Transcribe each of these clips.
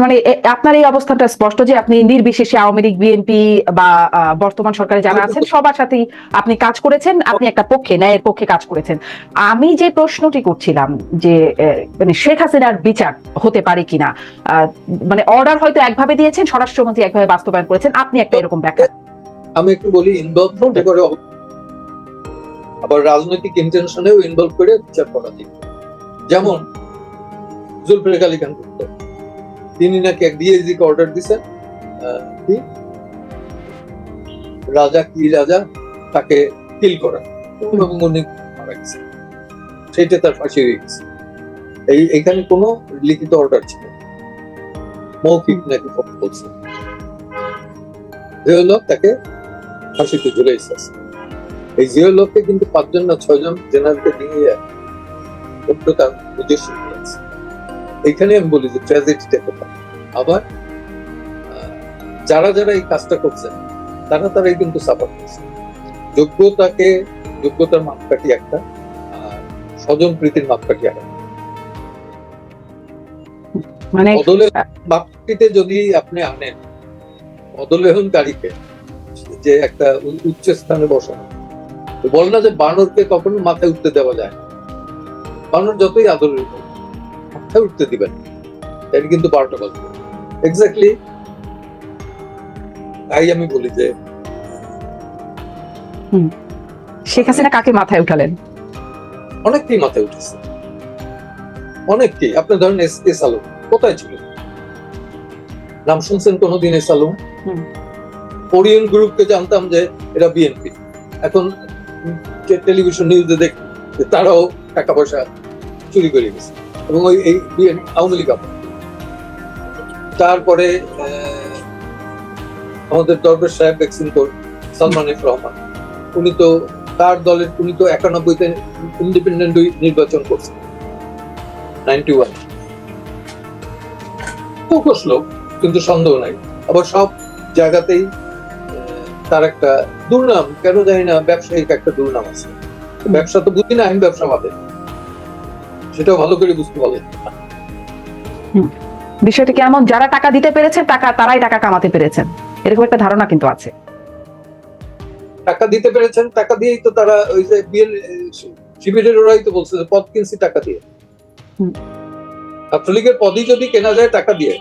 মানে আপনার এই অবস্থানটা স্পষ্ট যে আপনি নির্বিশেষে আওয়ামী লীগ বিএনপি বা বর্তমান সরকারে যারা আছেন সবার সাথেই আপনি কাজ করেছেন আপনি একটা পক্ষে ন্যায়ের পক্ষে কাজ করেছেন। আমি যে প্রশ্নটি করছিলাম যে মানে শেখ হাসিনার বিচার হতে পারে কিনা মানে অর্ডার হয়তো একভাবে দিয়েছেন স্বরাষ্ট্রমন্ত্রী একভাবে বাস্তবায়ন করেছেন আপনি একটা এরকম ব্যাখ্যা আমি একটু বলি ইনভলভ করে আবার রাজনৈতিক ইন্টেনশনেও ইনভলভ করে বিচার করা যেমন জুলফিকার আলী খান তিনি নাকি এক ডিএসজি কে অর্ডার দিছেন কি? রাজা কি রাজা তাকে কিল করা। এবং উনি মারা গেছে সেইটা তার ফাঁসি হয়ে গেছে। এই, এখানে কোনো লিখিত অর্ডার ছিল মৌখিক নাকি বলছে জিওলক তাকে ফাঁসিতে ঝুলে এসেছে এই জিওলককে কিন্তু পাঁচজন না ছয়জন জেনারেলকে নিয়ে উল্টো তার নিজস্ব আছে এইখানে আমি বলি যে ট্র্যাজেডিটা কোথায়? আবার যারা যারা এই কাজটা করছেন তারা তারাই কিন্তু সাফার করছে। যোগ্যতাকে যোগ্যতার মাপকাঠি একটা আর স্বজন প্রীতির মাপকাঠি একটা মানে বদলের মাপকাঠিতে যদি আপনি আনেন বদলেহনকারীকে যে একটা উচ্চ স্থানে বসানো। বল না যে বানরকে কখনো মাথায় উঠতে দেওয়া যায় বানর যতই আদরের মাথায় উঠতে দিবেন এটা কিন্তু বারোটা বাজবে। এক্স্যাক্টলি তাই আমি বলি যে শেখ হাসিনা কাকে মাথায় উঠালেন? অনেককেই মাথায় উঠেছে। অনেককেই। আপনি ধরেন এস এস আলম কোথায় ছিল? নাম শুনছেন কোনোদিন এস আলম? হুম। ওরিয়ন গ্রুপকে জানতাম যে এরা বিএনপি এখন টেলিভিশন নিউজে দেখি তারাও টাকা পয়সা চুরি করে গেছে। এবং ওই এই আওয়ামী লীগ। তারপরে আমাদের দরবেশ সাহেব, ভ্যাকসিন কোর সালমান এফ রহমান। উনি তো তার দলের উনি তো একানব্বইতে ইন্ডিপেন্ডেন্ট নির্বাচন করছে নাইনটি ওয়ান। চৌকস লোক, কিন্তু সন্দেহ নাই। আবার সব জায়গাতেই তার একটা দুর্নাম। কেন জানি না, ব্যবসায়িক একটা দুর্নাম আছে। ব্যবসা তো বুঝি না, আমি ব্যবসা ভাবে সেটাও ভালো করে বুঝতে পারলেন বিষয়টা কেমন যারা টাকা দিতে পেরেছে টাকা তারাই টাকা কামাতে পেরেছেন। এরকম একটা ধারণা কিন্তু আছে। টাকা দিতে পেরেছেন টাকা দিয়েই তো তারা ওই যে বিএল শিবিরের ওরাই তো বলছে যে পদ কিনছি টাকা দিয়ে। ছাত্রলীগের পদই যদি কেনা যায় টাকা দিয়ে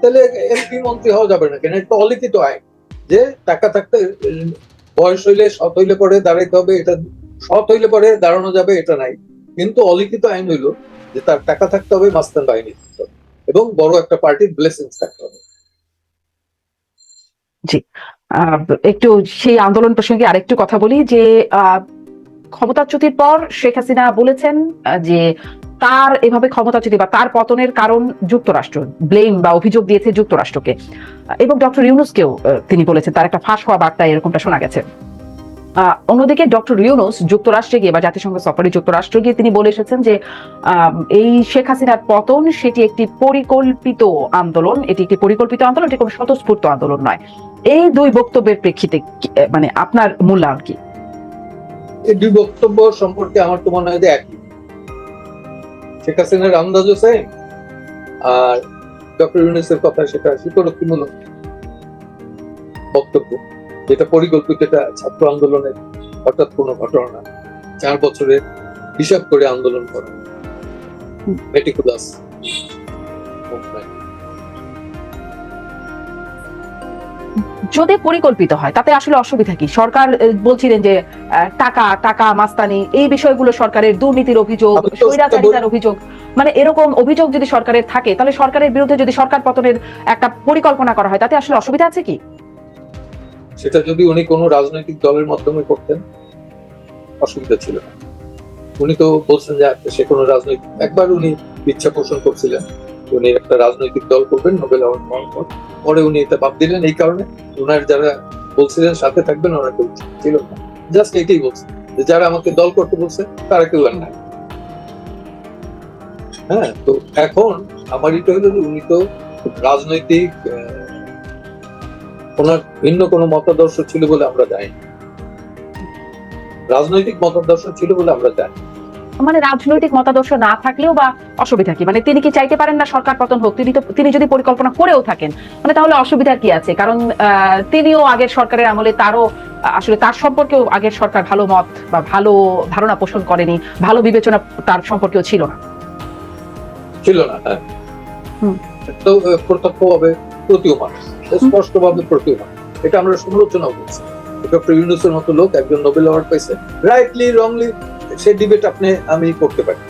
তাহলে এমপি মন্ত্রী হওয়া যাবে না। কেন তো অলিখিত আইন যে টাকা থাকতে বয়স হইলে সৎ হইলে পরে দাঁড়াইতে হবে এটা সৎ হইলে পরে দাঁড়ানো যাবে এটা নাই। কিন্তু অলিখিত আইন হইল যে তার টাকা থাকতে হবে মাস্তান বাহিনী এবং বড় একটা পার্টির ব্লেসিংস থাকতে হবে। আহ, একটু সেই আন্দোলন প্রসঙ্গে আরেকটু কথা বলি যে ক্ষমতাচ্যুতির পর শেখ হাসিনা বলেছেন যে তার এভাবে ক্ষমতাচ্যুতি বা তার পতনের কারণ যুক্তরাষ্ট্র ব্লেম বা অভিযোগ দিয়েছে যুক্তরাষ্ট্রকে। এবং ডক্টর ইউনুসকেও তিনি বলেছেন তার একটা ফাঁস হওয়া বার্তা এরকমটা শোনা গেছে। অন্যদিকে ডক্টর ইউনুস যুক্তরাষ্ট্রে গিয়ে বা জাতিসংঘ সফরে যুক্তরাষ্ট্রে গিয়ে তিনি বলে এসেছেন যে এই শেখ হাসিনার পতন সেটি একটি পরিকল্পিত আন্দোলন। এটি একটি পরিকল্পিত আন্দোলন, এটি কোনো স্বতঃস্ফূর্ত আন্দোলন নয়। এই দুই বক্তব্যের প্রেক্ষিতে মানে আপনার মূল্যায়ন কি? এই দুই বক্তব্য সম্পর্কে আমার তো মনে হয় যে একই। শেখ হাসিনার আন্দাজ হোসেন আর ডক্টর ইউনুসের কথা সেটা স্বীকারোক্তিমূলক বক্তব্য। যেটা পরিকল্পিত এটা ছাত্র আন্দোলনের হঠাৎ কোনো ঘটনা না চার বছরের হিসাব করে আন্দোলন করা। মেটিকুলাস। যদি পরিকল্পিত হয় তাতে আসলে অসুবিধা কি? সরকার বলছিলেন যে টাকা টাকা মাস্তানি এই বিষয়গুলো সরকারের দুর্নীতির অভিযোগ স্বৈরাচারিতার অভিযোগ মানে এরকম অভিযোগ যদি সরকারের থাকে তাহলে সরকারের বিরুদ্ধে যদি সরকার পতনের একটা পরিকল্পনা করা হয় তাতে আসলে অসুবিধা আছে কি? সেটা যদি উনি কোনো রাজনৈতিক দলের মাধ্যমে করতেন, অসুবিধা ছিল না। উনি তো বলছেন যে সে কোনো রাজনৈতিক, একবার উনি ইচ্ছা পোষণ করছিলেন উনি একটা রাজনৈতিক দল করবেন, নোবেল অ্যাওয়ার্ড পাওয়ার পর। পরে উনি এটা বাদ দিলেন এই কারণে। ওনার যারা বলছিলেন সাথে থাকবেন ওরা কেউ ছিল না। জাস্ট এটাই বলছে যে যারা আমাকে দল করতে বলছে, তারা কেউ আর নাই। হ্যাঁ তো এখন আমার এটা হলো যে উনি তো রাজনৈতিক ওনার ভিন্ন কোনো মতাদর্শ ছিল বলে আমরা জানি রাজনৈতিক মতাদর্শ ছিল বলে আমরা জানি মানে রাজনৈতিক মতাদর্শ না থাকলেও বা অসুবিধা কি? মানে তিনি কি চাইতে পারেন না সরকার পতন হোক? তিনি তো তিনি যদি পরিকল্পনা করেও থাকেন মানে তাহলে অসুবিধা কি আছে? কারণ তিনিও আগের সরকারের আমলে তারও আসলে তার সম্পর্কেও আগের সরকার ভালো মত বা ভালো ধারণা পোষণ করেনি ভালো বিবেচনা তার সম্পর্কেও ছিল না। ছিল না হ্যাঁ। তো প্রত্যক্ষভাবে প্রতীয়মান স্পষ্টভাবে প্রতীয়মান। এটা আমরা সমালোচনা করছি। ডক্টর ইউনুসের মতো লোক একজন নোবেল অ্যাওয়ার্ড পাইছে। রাইটলি রংলি সে ডিবেট আপনি আমি করতে পারি।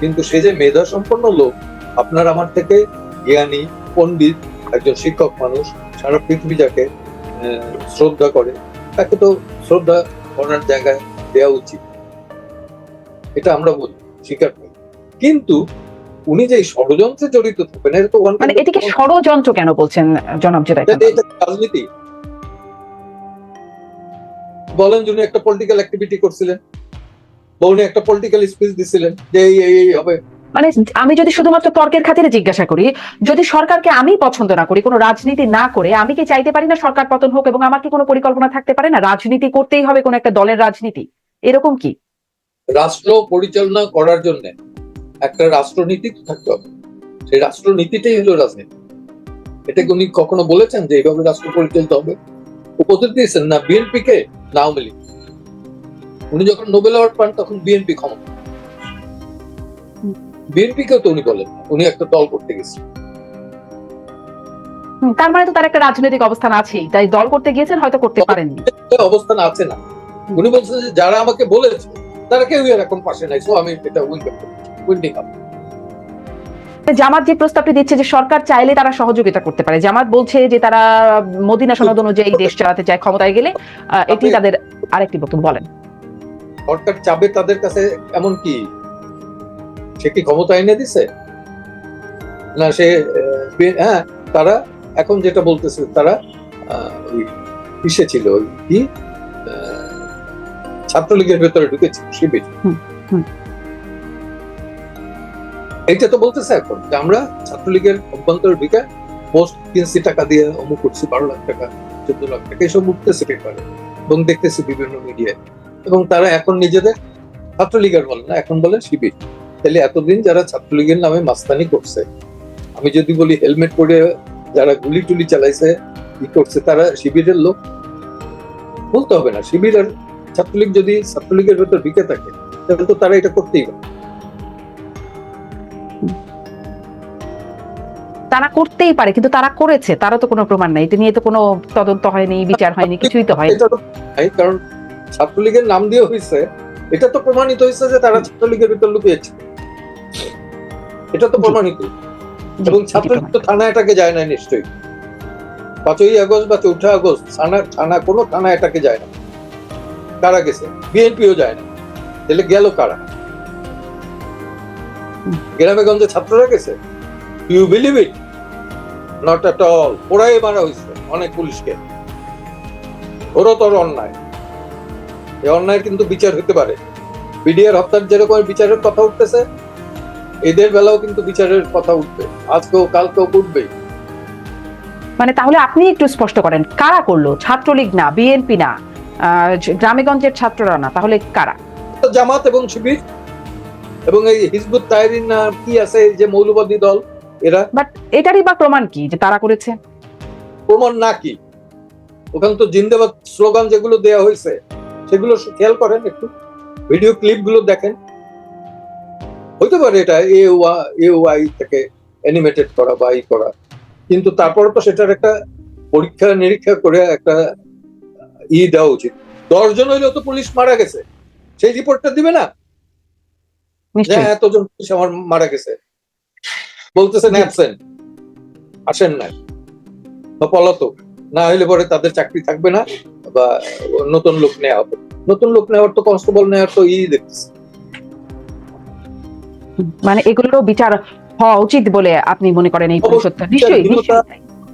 কিন্তু সে যে মেধা সম্পন্ন লোক আপনার আমার থেকে জ্ঞানী পণ্ডিত একজন শিক্ষক মানুষ সারা পৃথিবী যাকে শ্রদ্ধা করে তাকে তো শ্রদ্ধা করার জায়গায় দেওয়া উচিত। এটা আমরা বলি স্বীকার করি। কিন্তু উনি যে ষড়যন্ত্রে জড়িত থাকবেন এটা তো মানে এটিকে ষড়যন্ত্র কেন বলছেন জনাব জেদাই রাজনীতি। বলেন যিনি একটা পলিটিক্যাল অ্যাক্টিভিটি করছিলেন বা উনি একটা পলিটিক্যাল স্পিচ দিছিলেন যে এই এই এই হবে। মানে আমি যদি শুধুমাত্র তর্কের খাতিরে জিজ্ঞাসা করি যদি সরকারকে আমি পছন্দ না করি কোনো রাজনীতি না করে আমি কি চাইতে পারি না সরকার পতন হোক এবং আমার কি কোনো পরিকল্পনা থাকতে পারে? না রাজনীতি করতেই হবে কোনো একটা দলের রাজনীতি। এরকম কি? রাষ্ট্র পরিচালনা করার জন্য। একটা রাষ্ট্রনীতি থাকতে হবে। সেই রাষ্ট্রনীতিটাই হলো রাজনীতি। এটা কি উনি কখনো বলেছেন যে এইভাবে রাষ্ট্র পরিচালিত হবে? উপদেশ দিয়েছেন না বিএনপি কে না আওয়ামী লীগ। উনি যখন নোবেল অ্যাওয়ার্ড পান তখন বিএনপি ক্ষমতা বিএনপি কেও তো উনি বলেন উনি একটা দল করতে গেছেন। তার মানে তো তার একটা রাজনৈতিক অবস্থান আছেই। তাই দল করতে গিয়েছেন হয়তো করতে পারেননি। অবস্থান আছে না। উনি বলছেন যে যারা আমাকে বলেছে তারা কেউ এখন পাশে নাই। সো আমি এটা উইন্ডিং উইন্ডিং আপ জামাত যে প্রস্তাবটি দিচ্ছে যে সরকার চাইলে তারা সহযোগিতা করতে পারে। জামাত বলছে যে তারা মদিনা সনদ অনুযায়ী দেশ চালাতে চায় ক্ষমতায় গেলে। এটি তাদের আরেকটি বক্তব্য বলেন। সরকার চাবে তাদের কাছে এমন কি? সে কি ক্ষমতা এনে দিছে? না সে হ্যাঁ তারা এখন যেটা বলতেছে তারা আহ, ছিল কি ছাত্রলীগের ভেতরে ঢুকেছে শিবির হুম, হুম। এইটা তো বলতেছে এখন যে আমরা ছাত্রলীগের অভ্যন্তরে ঢুকে পোস্ট কিনছি টাকা দিয়ে অমুক করছি, বারো লাখ টাকা, চোদ্দ লাখ টাকা এসব উঠতেছে পেপারে এবং দেখতেছি বিভিন্ন মিডিয়ায় এবং তারা এখন নিজেদের ছাত্রলীগের বলে না, এখন বলে শিবির। তাহলে এতদিন যারা ছাত্রলীগের নামে মাস্তানি করছে, আমি যদি বলি হেলমেট পরে যারা গুলি টুলি চালাইছে, ই করছে, তারা শিবিরের লোক। বলতে হবে না শিবির আর ছাত্রলীগ যদি ছাত্রলীগের ভেতর ঢুকে থাকে, তাহলে তো তারা এটা করতেই পারে। তারা করতেই পারে কিন্তু তারা করেছে তারা তো কোনো প্রমাণ নাই। এটি নিয়ে তো কোনো তদন্ত হয়নি বিচার হয়নি কিছুই তো হয়নি। কারণ ছাত্রলীগের নাম দিয়ে হয়েছে এটা তো প্রমাণিত হয়েছে যে তারা ছাত্রলীগের ভিতর লুকিয়েছে। এটা তো প্রমাণিত। এবং ছাত্রলীগ তো থানা এটাকে যায় না নিশ্চয়ই। পাঁচই আগস্ট বা চৌঠা আগস্ট থানা থানা কোনো থানা এটাকে যায় না। কারা গেছে? বিএনপিও যায় না। তাহলে গেল কারা। গ্রামে গঞ্জে ছাত্ররা গেছে? You believe it not at all ওরাই মারা হয়েছে অনেক পুলিশকে। ঘোরতর অন্যায়। এই অন্যায়ের কিন্তু বিচার হতে পারে। বিডিআর হত্যার যেরকম বিচারের কথা উঠতেছে এদের বেলাও কিন্তু বিচারের কথা উঠবে। আজকেও কালকেও উঠবেই মানে তাহলে আপনি একটু স্পষ্ট করেন কারা করল? ছাত্রলীগ না বিএনপি না? গ্রামেগঞ্জের ছাত্ররা না তাহলে কারা? জামাত এবং শিবির এবং এই হিজবুত তাহরিন না কি আছে যে মৌলবাদী দল? এরা? বাট এটারই বা প্রমাণ কি যে তারা করেছে? প্রমাণ না কি? ওখানে তো জিন্দাবাদ স্লোগান যেগুলো দেয়া হয়েছে সেগুলো খেয়াল করেন একটু। ভিডিও ক্লিপগুলো দেখেন। হইতে পারে এটা এ এ ওয়াই থেকে অ্যানিমেটেড করা বা ই করা। কিন্তু তারপরে তো সেটার একটা পরীক্ষা নিরীক্ষা করে একটা ই দেওয়া উচিত। দশজন হইলেও তো পুলিশ মারা গেছে। সেই রিপোর্টটা দিবে না? হ্যাঁ, এতজন পুলিশ আমার মারা গেছে। বলতেছেন অ্যাবসেন্ট আসেন নাই বা পলাতক। না হইলে পরে তাদের চাকরি থাকবে না বা নতুন লোক নেওয়া হবে। নতুন লোক নেওয়ার তো কনস্টেবল নেওয়ার তো ই দেখতেছি। মানে এগুলোরও বিচার হওয়া উচিত বলে আপনি মনে করেন এই পরিষদটা নিশ্চয়ই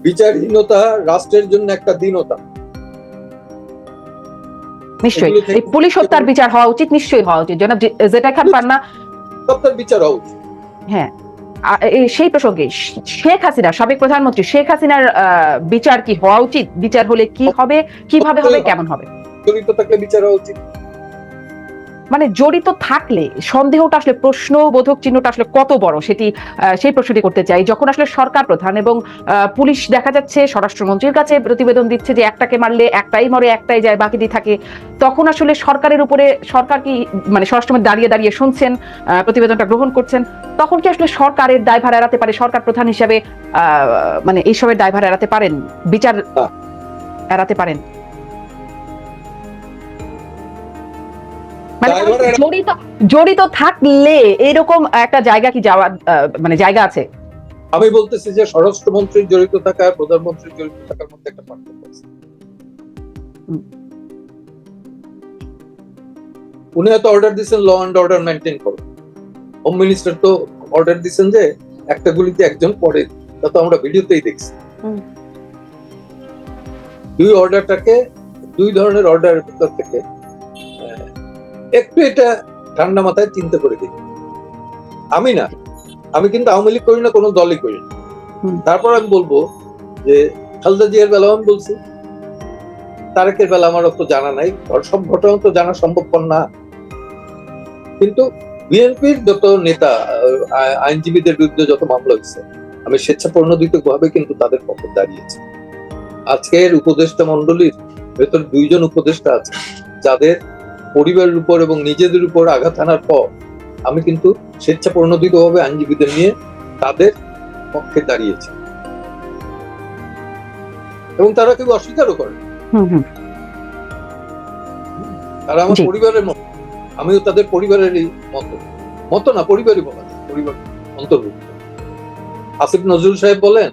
বিচারহীনতা রাষ্ট্রের জন্য একটা দীনতা। নিশ্চয়ই। এই পুলিশ হত্যার বিচার হওয়া উচিত নিশ্চয়ই হওয়া উচিত। জনাব জেটা খান পান্না? সবটার বিচার হওয়া উচিত। হ্যাঁ। সেই প্রসঙ্গে শেখ হাসিনা সাবেক প্রধানমন্ত্রী শেখ হাসিনার আহ, বিচার কি হওয়া উচিত বিচার হলে কি হবে কীভাবে হবে কেমন হবে জড়িত থাকলে বিচার হওয়া উচিত মানে জড়িত থাকলে সন্দেহটা আসলে প্রশ্নবোধক চিহ্নটা আসলে কত বড়? সেটি সেই প্রশ্নটি করতে চাই। যখন আসলে সরকার প্রধান এবং পুলিশ দেখা যাচ্ছে স্বরাষ্ট্রমন্ত্রীর কাছে প্রতিবেদন দিচ্ছে যে একটাকে মারলে একটাই মরে একটাই যায় বাকিটি থাকে তখন আসলে সরকারের উপরে সরকার কি মানে স্বরাষ্ট্রমন্ত্রী দাঁড়িয়ে দাঁড়িয়ে শুনছেন আহ, প্রতিবেদনটা গ্রহণ করছেন তখন কি আসলে সরকারের দায়ভার এড়াতে পারে? সরকার প্রধান হিসেবে আহ, মানে এইসবের দায়ভার এড়াতে পারেন? বিচার এড়াতে পারেন? মানে জড়িত জড়িত থাকলে এরকম একটা জায়গা কি যাওয়া মানে জায়গা আছে? আমি বলতেছি যে স্বরাষ্ট্রমন্ত্রীর জড়িত থাকা আর প্রধানমন্ত্রীর জড়িত থাকার মধ্যে একটা পার্থক্য আছে। উনি হয়তো অর্ডার দিচ্ছেন ল অ্যান্ড অর্ডার মেনটেন করো। হোম মিনিস্টার তো অর্ডার দিচ্ছেন যে একটা গুলিতে একজন পড়ে তা তো আমরা ভিডিওতেই দেখছি। দুই অর্ডারটাকে দুই ধরনের অর্ডারের ভিতর থেকে একটু এটা ঠান্ডা মাথায় চিন্তা করে দেখি। আমি না আমি কিন্তু আওয়ামী লীগ করি না কোনো দলই করি না। তারপর আমি বলব যে খালেদা জিয়ার বেলাও আমি বলছি। তারেকের বেলা আমার অত জানা নাই। সব ঘটনা তো জানা সম্ভবপর না। কিন্তু বিএনপির যত নেতা আইনজীবীদের বিরুদ্ধে যত মামলা হয়েছে আমি স্বেচ্ছা প্রণোদিত ভাবে কিন্তু তাদের পক্ষে দাঁড়িয়েছি। আজকের উপদেষ্টা মন্ডলীর ভেতর দুইজন উপদেষ্টা আছে যাদের পরিবারের উপর এবং নিজেদের উপর আঘাত আনার পর আমি কিন্তু স্বেচ্ছা প্রণোদিত ভাবে আইনজীবীদের নিয়ে তাদের পক্ষে দাঁড়িয়েছি। এবং তারা কেউ অস্বীকারও করে তারা আমার পরিবারের মতো। আমিও তাদের পরিবারেরই মতো। মতো না পরিবারই বলা পরিবার অন্তর্ভুক্ত। আসিফ নজরুল সাহেব বলেন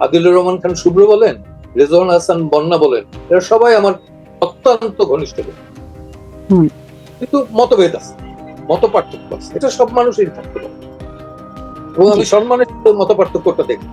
আদিলুর রহমান খান শুভ্র বলেন রেজওয়ান হাসান বন্যা বলেন এরা সবাই আমার অত্যন্ত ঘনিষ্ঠ। হুম। কিন্তু মতভেদ আছে মত পার্থক্য আছে। এটা সব মানুষেরই থাকতে পারে। এবং আমি সম্মানের মত পার্থক্যটা দেখি।